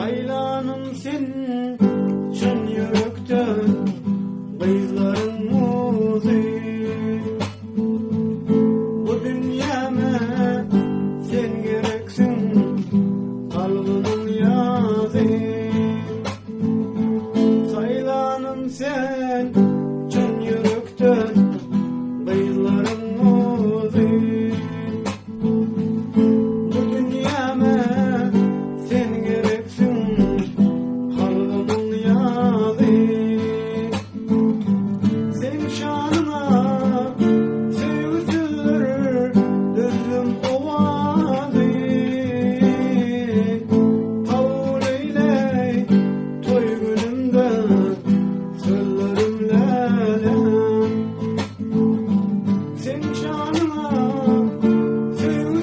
Saylanım sen çın yürekten Bıyızların muzi. Bu dünyama sen gereksin Kalbinin yazı. Saylanım sen